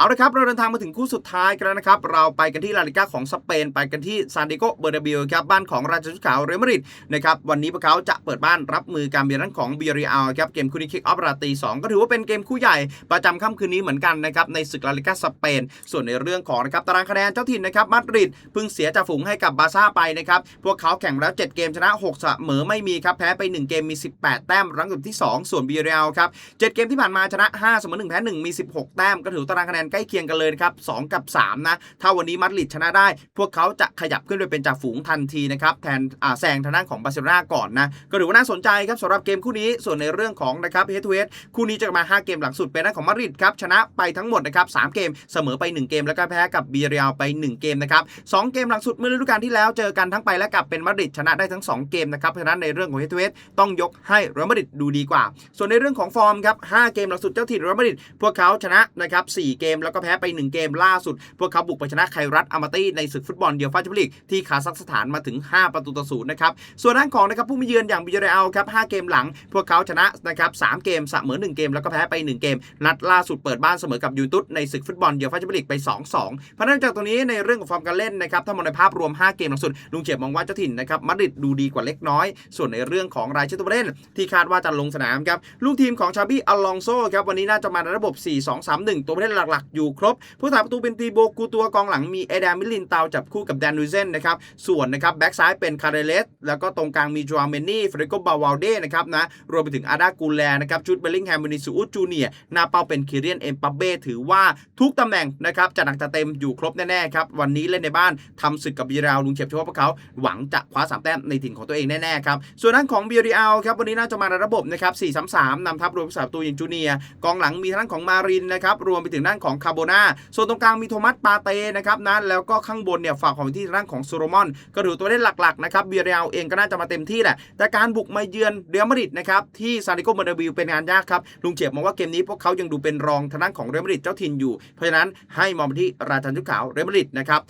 เอาละครับเราเดินทางมาถึงคู่สุดท้ายกันแล้วนะครับ เราไปกันที่ลาลิก้าของสเปน ไปกันที่ซานดิโกเบอร์นาบิลครับบ้านของราชชุดขาวเรอัลมาดริดนะครับวันนี้พวกเขาจะเปิดบ้านรับมือการเบียร์ของเบียริอัลครับเกมคู่นี้คิกออฟราตี2ก็ถือว่าเป็นเกมคู่ใหญ่ประจำค่ำคืนนี้เหมือนกันนะครับในศึกลาลิก้าสเปน ส่วนในเรื่องของนะครับตารางคะแนนเจ้าถิ่นนะครับมาดริดเพิ่งเสียจากฝูงให้กับบาซ่าไปนะครับพวกเขาแข่งแล้ว 7 เกมชนะ6เสมอไม่มีครับแพ้ไป 1 เกมมี 18 แต้มรั้งอยู่ที่ 2 ส่วนเบียริอัลครับเจ็ดเกมที่ผ่านมาชนะ5เสมอ1แพ้1มี 16 แต้มก็ถือตารางคะแนนใกล้เคียงกันเลยนะครับ2กับ3นะถ้าวันนี้มาดริดชนะได้ พวกเขาจะขยับขึ้นไปเป็นจ่าฝูงทันทีนะครับแทนแซงทางด้านของบาร์เซโลนาก่อนนะก็ถือว่าน่าสนใจครับสำหรับเกมคู่นี้ส่วนในเรื่องของนะครับเฮดทูเฮดคู่นี้จะมา 5 เกมหลังสุดเป็นด้านของมาดริดครับชนะไปทั้งหมดนะครับ3เกมเสมอไป 1 เกมแล้วก็แพ้กับบีเรียลไป 1 เกมนะครับสองเกมหลังสุดเมื่อฤดูกาลที่แล้วเจอกันทั้งไปและกลับเป็นมาดริดชนะได้ทั้ง 2 เกมนะครับเพราะฉะนั้นในเรื่องของเฮดทูเฮดต้องยกให้เรอัลมาดริดดูดีกว่า ส่วนในเรื่องของฟอร์มครับ5เกมหลังสุดเจ้าถิ่นเรอัลมาดริดพวกเขาชนะนะครับ4เกมแล้วก็แพ้ไป 1 เกมล่าสุด พวกเขาบุกไปชนะไครัตอามาตี้ในศึกฟุตบอลเดียวฟาแชมเปี้ยนลีกที่คาซัคสถานมาถึง 5 ประตูต่อศูนย์นะครับ ส่วนด้านของนะครับผู้มาเยือนอย่างบิยเรอัลครับ5เกมหลัง พวกเขาชนะนะครับ3เกมเสมอ1เกมแล้วก็แพ้ไป 1 เกม นัดล่าสุดเปิดบ้านเสมอกับยูตุสในศึกฟุตบอลเดียวฟาแชมเปี้ยนลีกไป 2-2 เพราะนั้นจากตรงนี้ในเรื่องของฟอร์มการเล่นนะครับถ้ามองในภาพรวม 5 เกมหลังสุดลุงเฉียบมองว่าเจ้าถิ่นนะครับมาดริดดูดีกว่าเล็กน้อย ส่วนในเรื่องของรายชื่อตัวเล่น ที่คาดว่าจะลงสนามครับลูกทีมของชาบี้อลองโซครับวันนี้น่าจะมาในระบบ 4-2-3-1 ตัวเล่นหลักๆอยู่ครบ ผู้ถ่ายประตูเป็นตีโบกูตัวกองหลังมีเอเดามิลินเตาจับคู่กับแดนนูเซนนะครับส่วนนะครับแบ็กซ้ายเป็นคาเรเลสแล้วก็ตรงกลางมีจวาเมนี่เฟรโกบาวาเดนะครับนะรวมไปถึงอาดากูแลนะครับจุดเบลลิงแฮมวินิสูอุจูเนียนาเปาเป็นคิเรียนเอ็มปับเบ้ถือว่าทุกตำแหน่งนะครับจะหนักจะเต็มอยู่ครบแน่ๆครับวันนี้เล่นในบ้านทำศึกกับบีราลลุงเฉียบเชื่อว่าพวกเขาหวังจะคว้าสามแต้มในถิ่นของตัวเองแน่ๆครับส่วนด้านของบีราลครับวันนี้น่าจะมาในระบบนะครับ4-3-3นำทัพรวมผู้สาประตูอย่างจูเนียกองหลังมีทางด้านของมารินนะครับรวมไปถึงด้านของคาโบนาส่วนตรงกลางมีโทมัสปาเต้นะครับนะแล้วก็ข้างบนเนี่ยฝากของที่ทางของโซโลมอน ก็ถือตัวเล่นหลักๆนะครับเบียร์เรียลเองก็น่าจะมาเต็มที่แหละแต่การบุกมาเยือนเรอัลมาดริดนะครับที่ซานติโกเบอร์นาบิวเป็นงานยากครับลุงเฉียบมองว่าเกมนี้พวกเขายังดูเป็นรองทางด้านของเรอัลมาดริดเจ้าถิ่นอยู่ เพราะฉะนั้นให้มองไปที่ราชันชุดขาวเรอัลมาดริดนะครับ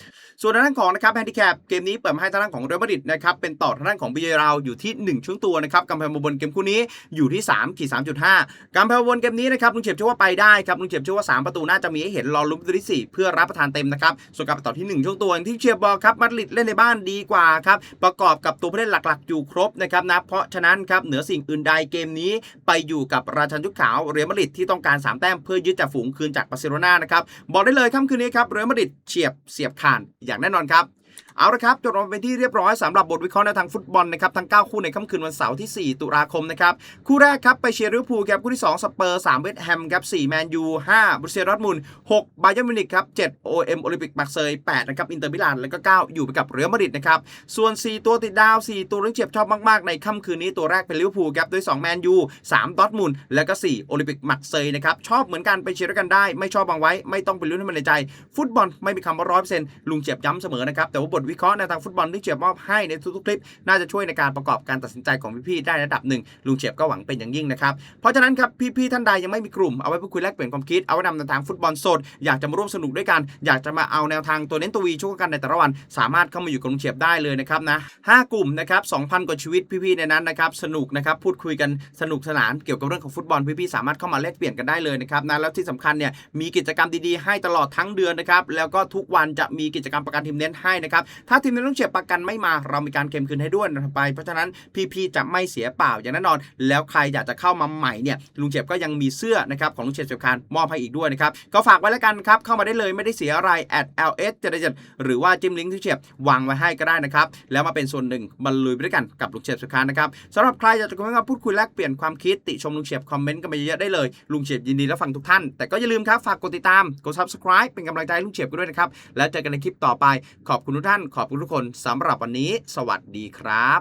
ส่วนทางด้านของนะครับแฮนดิแคปเกมนี้เปิดมาให้ทางด้านของเรอัลมาดริดนะครับเป็นต่อทางด้านของเบียร์เรียลอยู่ที่ 1ช่วงตัวนะครับกำแพงบนเกมคู่นี้อยู่ที่3ขีด3.5กำแพงบนเกมนี้นะครับลุงเฉียบเชื่อว่าไปได้ครับลุงเฉียบเชื่อว่า 3 ประตูน่าจะมีให้เห็นรอลุ้นประตูที่ 4 เพื่อรับประทานเต็มนะครับ ส่วนการต่อที่ 1 ช่วงตัวอย่างที่เชียร์บอลครับมาดริดเล่นในบ้านดีกว่าครับ ประกอบกับตัวผู้เล่นหลักๆ อยู่ครบนะครับนะ เพราะฉะนั้นครับเหนือสิ่งอื่นใดเกมนี้ไปอยู่กับราชันชุดขาวเรอัลมาดริดที่ต้องการ 3 แต้มเพื่อยึดจากฝูงคืนจากบาร์เซโลนานะครับบอกได้เลยค่ำคืนนี้ครับเรอัลมาดริดเฉียบเสียบขาดอย่างแน่นอนครับเอาละครับจบลงเป็นที่เรียบร้อยสำหรับบทวิเคราะห์ในทางฟุตบอลนะครับทั้ง 9 คู่ในค่ำคืนวันเสาร์ที่ 4 ตุลาคมนะครับคู่แรกครับไปเชียร์ลิเวอร์พูลครับคู่ที่2สเปอร์3เวสต์แฮมครับ4แมนยู5บรูเซียดอร์ทมุนด์6บาเยิร์นมิวนิกครับ7โอเอ็มโอลิมปิกมาร์เซย์8นะครับอินเตอร์มิลานแล้วก็9อยู่ไปกับเรอัลมาดริดนะครับส่วน 4 ตัวติดดาว 4 ตัวเรื่องเจ็บชอบมากๆในค่ำคืนนี้ตัวแรกเป็นลิเวอร์พูลครับด้วย2แมนยู3ดอทมุนด์แล้วก็ 4 โอลิมปิกมาร์เซย์นะครับชอบเหมือนกันไปเชียร์ด้วยกันได้ ไม่ชอบบางไว้ไม่ต้องไปลุ้นให้มันในใจ ฟุตบอลไม่มีคำว่าร้อยเปอร์เซ็นต์ลุงเจ็บย้ำเสมอนะครับแต่ว่าบทวิเคราะห์ในทางฟุตบอลที่เจ็บมอบให้ในทุกๆคลิป น่าจะช่วยในการประกอบการตัดสินใจของพี่ๆได้ระดับหนึ่งลุงเฉียบก็หวังเป็นอย่างยิ่งนะครับเพราะฉะนั้นครับพี่ๆท่านใดยังไม่มีกลุ่มเอาไว้พูดคุยแลกเปลี่ยนความคิดเอาไว้นำในทางฟุตบอลสดอยากจะมาร่วมสนุกด้วยกันอยากจะมาเอาแนวทางตัวเน้นตัววีช่วยกันในแต่ละวัน สามารถเข้ามาอยู่กับลุงเฉียบได้เลยนะครับนะห้ากลุ่มนะครับ2,000กว่าชีวิตพี่ๆในนั้นนะครับสนุกนะครับพูดคุยกันสนุกสนานเกี่ยวกับเรื่องของฟุตบอลพี่ๆสามารถเข้ามาแลกเปลี่ยนกันได้เลยนะครับนะแล้วที่สำคัญเนี่ยมีกิจกรรมดีๆให้ตลอดทั้งเดือนนะครับแล้วก็ทุกวันจะมีกิจกรรมประกันทีมเน้นให้นะครับถ้าทีมเน้นลุงเฉียบประกันไม่มาเรามีการเค็มคืนให้ด้วยไป เพราะฉะนั้นพี่ๆจะไม่เสียเปล่าอย่างแน่นอน แล้วใครอยากจะเข้ามาใหม่เนี่ยลุงเจ็บก็ยังมีเสื้อนะครับของลุงเจ็บเสียบคานมอบให้อีกด้วยนะครับก็ฝากไว้แล้วกันครับเข้ามาได้เลยไม่ได้เสียอะไร at ls 7 7หรือว่าจิ้มลิงก์ที่เฉียบวางไว้ให้ก็ได้นะครับแล้วมาเป็นส่วนหนึ่งบรรลุยไปด้วยกันกับลุงเฉียบเสียบคานนะครับสำหรับใครอยากจะคุยมาพูดคุยแลกเปลี่ยนความคิดติชมลุงเฉียบคอมเมนต์กันมาเยอะๆได้เลยลุงเฉียบยินดีรับฟังทุกท่าน แต่ก็อย่าลืมครับฝากกดติดตามกด subscribe เป็นกำลังใจให้ลุงเฉียบกันด้วยนะครับแล้วเจอกันในคลิปต่อไปขอบคุณทุกท่านขอบคุณทุกคนสำหรับวันนี้ สวัสดีครับ